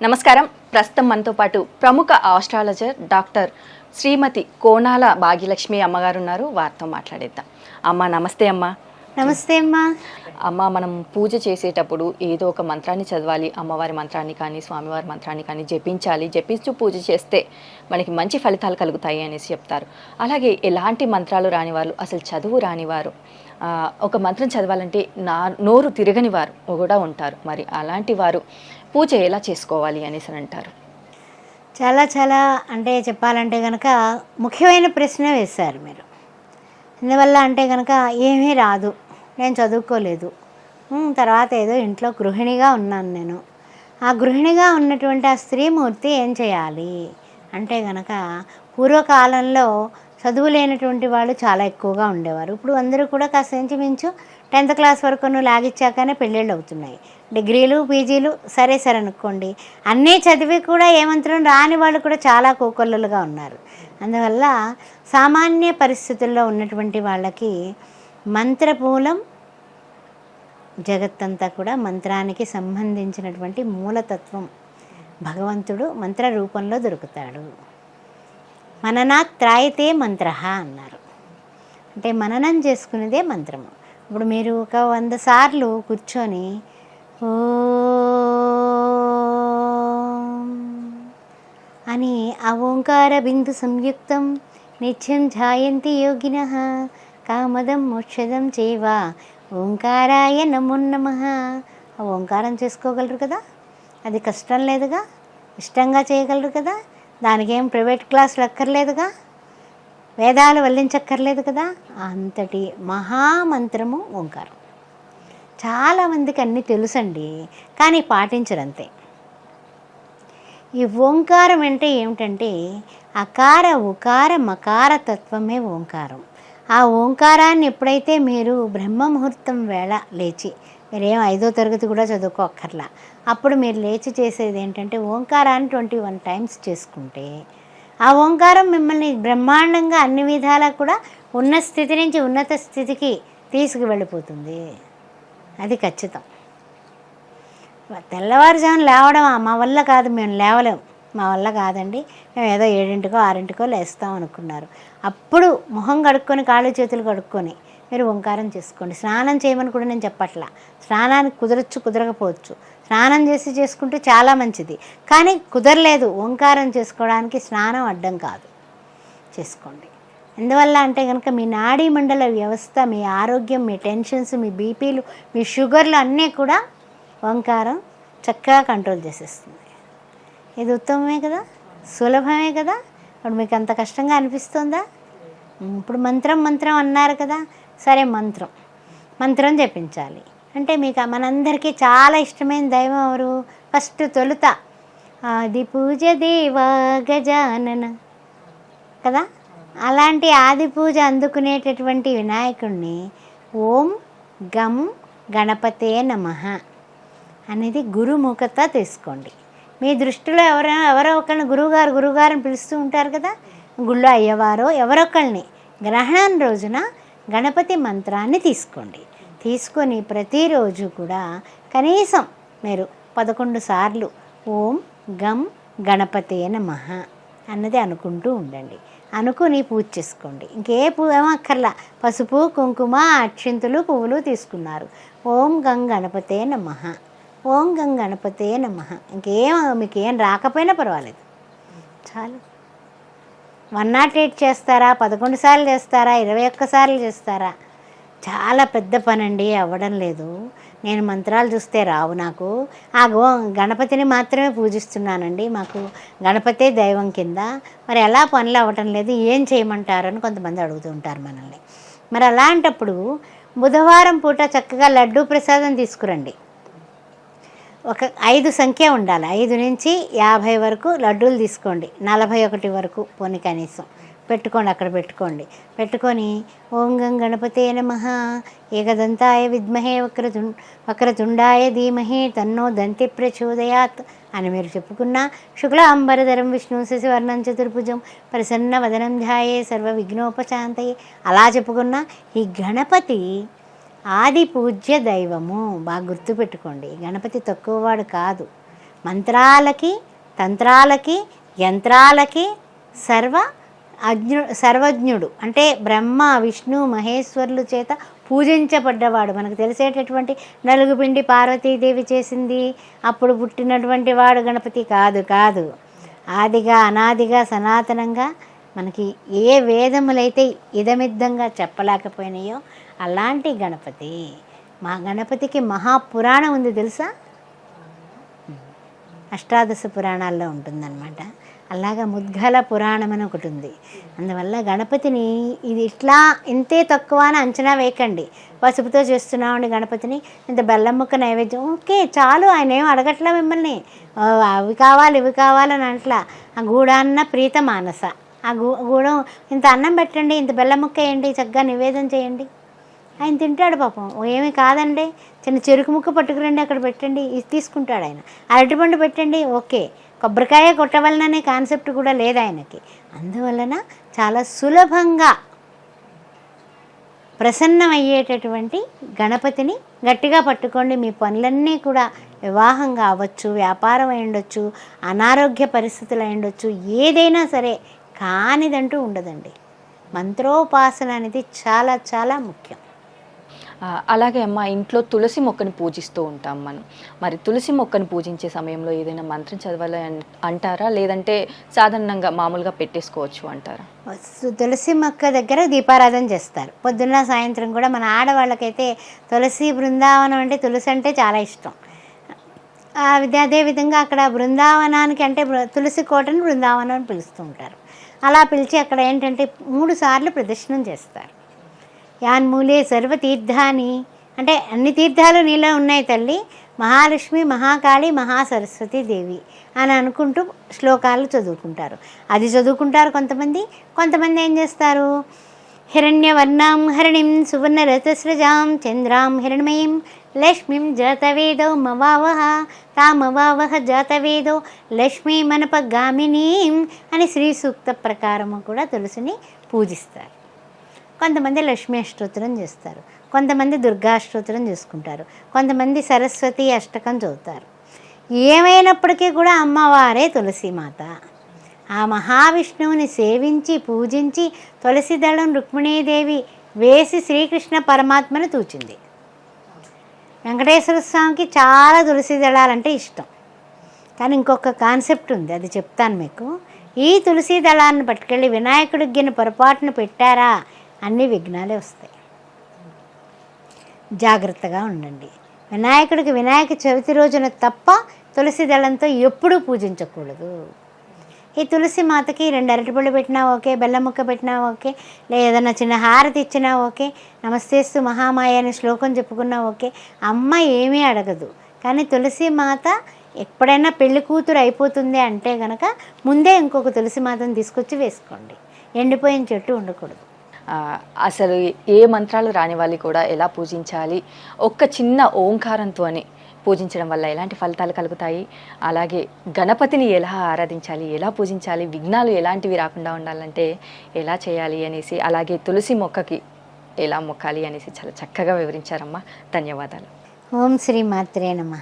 నమస్కారం. ప్రస్తుతం మనతో పాటు ప్రముఖ ఆస్ట్రాలజర్ డాక్టర్ శ్రీమతి కోనాల భాగ్యలక్ష్మి అమ్మగారు ఉన్నారు. వారితో మాట్లాడేద్దాం. అమ్మ నమస్తే అమ్మ. నమస్తే అమ్మా. అమ్మ మనం పూజ చేసేటప్పుడు ఏదో ఒక మంత్రాన్ని చదవాలి. అమ్మవారి మంత్రాన్ని కానీ స్వామివారి మంత్రాన్ని కానీ జపించాలి. జపిస్తూ పూజ చేస్తే మనకి మంచి ఫలితాలు కలుగుతాయి అనేసి చెప్తారు. అలాగే ఎలాంటి మంత్రాలు రాని వాళ్ళు అసలు చదువు రాని వారు ఆ, ఒక మంత్రం చదవాలంటే నా నోరు తిరగని వారు కూడా ఉంటారు. మరి అలాంటి వారు పూజ ఎలా చేసుకోవాలి అనేసి అంటారు. చాలా చాలా అంటే చెప్పాలంటే కనుక ముఖ్యమైన ప్రశ్న వేశారు మీరు. అందువల్ల అంటే కనుక ఏమీ రాదు. నేను చదువుకోలేదు. తర్వాత ఏదో ఇంట్లో గృహిణిగా ఉన్నాను నేను. ఆ గృహిణిగా ఉన్నటువంటి ఆ స్త్రీమూర్తి ఏం చేయాలి? అంటే కనుక పూర్వకాలంలో చదువు లేనటువంటి వాళ్ళు చాలా ఎక్కువగా ఉండేవారు. ఇప్పుడు అందరూ కూడా కాస్త ఇంచుమించు టెన్త్ క్లాస్ వరకు నువ్వు లాగిచ్చాకనే పెళ్ళిళ్ళు అవుతున్నాయి. డిగ్రీలు పీజీలు సరే సరే అనుకోండి. అన్నీ చదివి కూడా ఏమంతరం రాని వాళ్ళు కూడా చాలా కోకొల్లలుగా ఉన్నారు. అందువల్ల సామాన్య పరిస్థితుల్లో ఉన్నటువంటి వాళ్ళకి మంత్రమూలం జగత్తంతా కూడా మంత్రానికి సంబంధించినటువంటి మూలతత్వం భగవంతుడు మంత్ర రూపంలో దొరుకుతాడు. మననాత్ త్రాయితే మంత్ర అన్నారు. అంటే మననం చేసుకునేదే మంత్రము. ఇప్పుడు మీరు ఒక వంద సార్లు కూర్చొని ఓ అని ఆ ఓంకార బిందు సంయుక్తం నిత్యం ఝాయంతి యోగిన కామదం మోక్షదం చేవా ఓంకారాయ నమో నమ. ఆ ఓంకారం చేసుకోగలరు కదా? అది కష్టం లేదుగా? ఇష్టంగా చేయగలరు కదా? దానికేం ప్రైవేట్ క్లాసులు అక్కర్లేదుగా? వేదాలు వల్లించక్కర్లేదు కదా? అంతటి మహామంత్రము ఓంకారం. చాలామందికి అన్నీ తెలుసండి కానీ పాటించరంతే. ఈ ఓంకారం అంటే ఏమిటంటే అకార ఉకార మకార తత్వమే ఓంకారం. ఆ ఓంకారాన్ని ఎప్పుడైతే మీరు బ్రహ్మ ముహూర్తం వేళ లేచి మీరేం ఐదో తరగతి కూడా చదువుకోక్కర్లా. అప్పుడు మీరు లేచి చేసేది ఏంటంటే ఓంకారాన్ని ట్వంటీ వన్ టైమ్స్ చేసుకుంటే ఆ ఓంకారం మిమ్మల్ని బ్రహ్మాండంగా అన్ని విధాలా కూడా ఉన్న స్థితి నుంచి ఉన్నత స్థితికి తీసుకువెళ్ళిపోతుంది. అది ఖచ్చితం. తెల్లవారుజామున లేవడం మా వల్ల కాదు మేము లేవలేం. మా వల్ల కాదండి. మేము ఏదో ఏడింటికో ఆరింటికో లేస్తాం అనుకున్నారు. అప్పుడు మొహం కడుక్కొని కాళ్ళు చేతులు కడుక్కొని మీరు ఓంకారం చేసుకోండి. స్నానం చేయమని కూడా నేను చెప్పట్లా. స్నానానికి కుదరచ్చు కుదరకపోవచ్చు. స్నానం చేసి చేసుకుంటే చాలా మంచిది. కానీ కుదరలేదు ఓంకారం చేసుకోవడానికి స్నానం అడ్డం కాదు. చేసుకోండి. ఎందువల్ల అంటే కనుక మీ నాడీ మండల వ్యవస్థ మీ ఆరోగ్యం మీ టెన్షన్స్ మీ బీపీలు మీ షుగర్లు అన్నీ కూడా ఓంకారం చక్కగా కంట్రోల్ చేసేస్తుంది. ఇది ఉత్తమమే కదా? సులభమే కదా? ఇప్పుడు మీకు అంత కష్టంగా అనిపిస్తుందా? ఇప్పుడు మంత్రం మంత్రం అన్నారు కదా. సరే మంత్రం. మంత్రం చెప్పించాలి అంటే మీకు మనందరికీ చాలా ఇష్టమైన దైవం ఎవరు? ఫస్ట్ తొలుత. ఆది పూజ దేవా గజానన. కదా? అలాంటి ఆది పూజ అందుకునేటటువంటి వినాయకుడిని ఓం గం గణపతే నమః అనేది గురుముఖత తీసుకోండి. మీ దృష్టిలో ఎవరైనా ఎవరో ఒకరిని గురువుగారు గురువుగారు అని పిలుస్తూ ఉంటారు కదా? గుళ్ళో అయ్యవారో ఎవరొకరిని గ్రహణం రోజున గణపతి మంత్రాన్ని తీసుకోండి. తీసుకొని ప్రతిరోజు కూడా కనీసం మీరు పదకొండు సార్లు ఓం గం గణపతే నమ అన్నది అనుకుంటూ ఉండండి. అనుకుని పూజ చేసుకోండి. ఇంకే పూమక్కర్ల పసుపు కుంకుమ అక్షింతలు పువ్వులు తీసుకున్నారు. ఓం గం గణపతే నమ. ఓం గం గణపతే నమ. ఇంకేం మీకేం రాకపోయినా పర్వాలేదు. చాలు. వన్ నాట్ ఎయిట్ చేస్తారా? పదకొండు సార్లు చేస్తారా? ఇరవై ఒక్క సార్లు చేస్తారా? చాలా పెద్ద పని అండి అవ్వడం లేదు. నేను మంత్రాలు చూస్తే రావు నాకు. ఆ గో గణపతిని మాత్రమే పూజిస్తున్నానండి. మాకు గణపతే దైవం కింద. మరి ఎలా పనులు అవ్వటం లేదు. ఏం చేయమంటారు అని కొంతమంది అడుగుతూ ఉంటారు మనల్ని. మరి అలాంటప్పుడు బుధవారం పూట చక్కగా లడ్డూ ప్రసాదం తీసుకురండి. ఒక ఐదు సంఖ్య ఉండాలి. ఐదు నుంచి యాభై వరకు లడ్డూలు తీసుకోండి. నలభై ఒకటి వరకు పోనీ కనీసం. పెట్టుకోండి అక్కడ పెట్టుకోండి. పెట్టుకొని ఓం గం గణపతే నమ. ఏకదంతాయ విద్మహే వక్రతు వక్రతుండాయ ధీమహే తన్నో దంతి ప్రచోదయాత్ అని మీరు చెప్పుకున్న శుక్ల అంబరధరం విష్ణు శశివర్ణం చతుర్భుజం ప్రసన్న వదనం ధ్యాయే సర్వ విఘ్నోపశాంతయే అలా చెప్పుకున్న ఈ గణపతి ఆది పూజ్య దైవము. బాగా గుర్తుపెట్టుకోండి. గణపతి తక్కువవాడు కాదు. మంత్రాలకి తంత్రాలకి యంత్రాలకి సర్వ అజ్ఞు సర్వజ్ఞుడు. అంటే బ్రహ్మ విష్ణు మహేశ్వరులు చేత పూజించబడ్డవాడు. మనకు తెలిసేటటువంటి నలుగుపిండి పార్వతీదేవి చేసింది. అప్పుడు పుట్టినటువంటి వాడు గణపతి కాదు కాదు. ఆదిగా అనాదిగా సనాతనంగా మనకి ఏ వేదములైతే ఇదమిద్దంగా చెప్పలేకపోయినాయో అలాంటి గణపతి మా గణపతికి మహాపురాణం ఉంది తెలుసా? అష్టాదశ పురాణాల్లో ఉంటుందన్నమాట. అలాగా ముద్గల పురాణం అని ఒకటి ఉంది. అందువల్ల గణపతిని ఇది ఇట్లా ఇంతే తక్కువ అని అంచనా వేయకండి. పసుపుతో చేస్తున్నామండి గణపతిని. ఇంత బెల్లం ముక్క నైవేద్యం. ఓకే చాలు ఆయన ఏం అడగట్లా మిమ్మల్ని. అవి కావాలి ఇవి కావాలని అంట్లా. ఆ గూడాన్న ప్రీత మానస ఆ గూ గూడం ఇంత అన్నం పెట్టండి ఇంత బెల్లం ముక్క వేయండి చక్కగా నివేదన చేయండి. ఆయన తింటాడు పాపం. ఓ ఏమీ కాదండి. చిన్న చెరుకు ముక్క పట్టుకురండి అక్కడ పెట్టండి. ఇది తీసుకుంటాడు ఆయన. అరటిపండు పెట్టండి ఓకే. కొబ్బరికాయ కొట్టవలననే కాన్సెప్ట్ కూడా లేదు ఆయనకి. అందువలన చాలా సులభంగా ప్రసన్నమయ్యేటటువంటి గణపతిని గట్టిగా పట్టుకోండి. మీ పనులన్నీ కూడా వివాహం కావచ్చు వ్యాపారం అయ్యుండొచ్చు అనారోగ్య పరిస్థితులు అయ్యుండొచ్చు ఏదైనా సరే కానిదంటూ ఉండదండి. మంత్రోపాసన అనేది చాలా చాలా ముఖ్యం. అలాగే అమ్మ ఇంట్లో తులసి మొక్కని పూజిస్తూ ఉంటాం మనం. మరి తులసి మొక్కని పూజించే సమయంలో ఏదైనా మంత్రం చదవాలి అంటారా? లేదంటే సాధారణంగా మామూలుగా పెట్టేసుకోవచ్చు అంటారా? తులసి మొక్క దగ్గర దీపారాధన చేస్తారు. పొద్దున్న సాయంత్రం కూడా మన ఆడవాళ్ళకైతే తులసి బృందావనం అంటే తులసి అంటే చాలా ఇష్టం. అదే అదేవిధంగా అక్కడ బృందావనానికి అంటే తులసి కోటను బృందావనం అని పిలుస్తూ ఉంటారు. అలా పిలిచి అక్కడ ఏంటంటే మూడు సార్లు ప్రదర్శనం చేస్తారు. యాన్మూలే సర్వతీర్థాన్ని అంటే అన్ని తీర్థాలు నీలో ఉన్నాయి తల్లి. మహాలక్ష్మి మహాకాళి మహాసరస్వతి దేవి అని అనుకుంటూ శ్లోకాలు చదువుకుంటారు. అది చదువుకుంటారు కొంతమంది. కొంతమంది ఏం చేస్తారు? హిరణ్యవర్ణాం హరిణిం సువర్ణరథస్రజాం చంద్రాం హిరణ్మయీం లక్ష్మీం జాతవేదో మవావహ తామవావహ జాతవేదో లక్ష్మీమనపగామినీం అని శ్రీ సూక్త ప్రకారము కూడా తులసిని పూజిస్తారు. కొంతమంది లక్ష్మీ అష్టోత్తరం చేస్తారు. కొంతమంది దుర్గా అష్టోత్తరం చేసుకుంటారు. కొంతమంది సరస్వతి అష్టకం చదువుతారు. ఏమైనప్పటికీ కూడా అమ్మవారే తులసీమాత. ఆ మహావిష్ణువుని సేవించి పూజించి తులసి దళం రుక్మిణీదేవి వేసి శ్రీకృష్ణ పరమాత్మను తూచింది. వెంకటేశ్వర స్వామికి చాలా తులసి దళాలంటే ఇష్టం. కానీ ఇంకొక కాన్సెప్ట్ ఉంది అది చెప్తాను మీకు. ఈ తులసి దళాన్ని పట్టుకెళ్ళి వినాయకుడికి గిన్నె పొరపాటున పెట్టారా? అన్ని విఘ్నాలే వస్తాయి. జాగ్రత్తగా ఉండండి. వినాయకుడికి వినాయక చవితి రోజున తప్ప తులసి దళంతో ఎప్పుడూ పూజించకూడదు. ఈ తులసి మాతకి రెండు అరటిపళ్ళు పెట్టినా ఓకే బెల్లం ముక్క పెట్టినా ఓకే లేదా ఏదైనా చిన్న హారతి ఇచ్చినా ఓకే నమస్తేస్తు మహామాయ అనే శ్లోకం చెప్పుకున్నా ఓకే అమ్మ ఏమీ అడగదు. కానీ తులసి మాత ఎప్పుడైనా పెళ్ళి కూతురు అయిపోతుంది అంటే గనక ముందే ఇంకొక తులసి మాతను తీసుకొచ్చి వేసుకోండి. ఎండిపోయిన చెట్టు ఉండకూడదు. అసలు ఏ మంత్రాలు రాని వాళ్ళు కూడా ఎలా పూజించాలి? ఒక్క చిన్న ఓంకారంతోనే పూజించడం వల్ల ఎలాంటి ఫలితాలు కలుగుతాయి? అలాగే గణపతిని ఎలా ఆరాధించాలి? ఎలా పూజించాలి? విఘ్నాలు ఎలాంటివి రాకుండా ఉండాలంటే ఎలా చేయాలి అనేసి అలాగే తులసి మొక్కకి ఎలా మొక్కాలి అనేసి చాలా చక్కగా వివరించారమ్మా. ధన్యవాదాలు. ఓం శ్రీ మాత్రే నమ.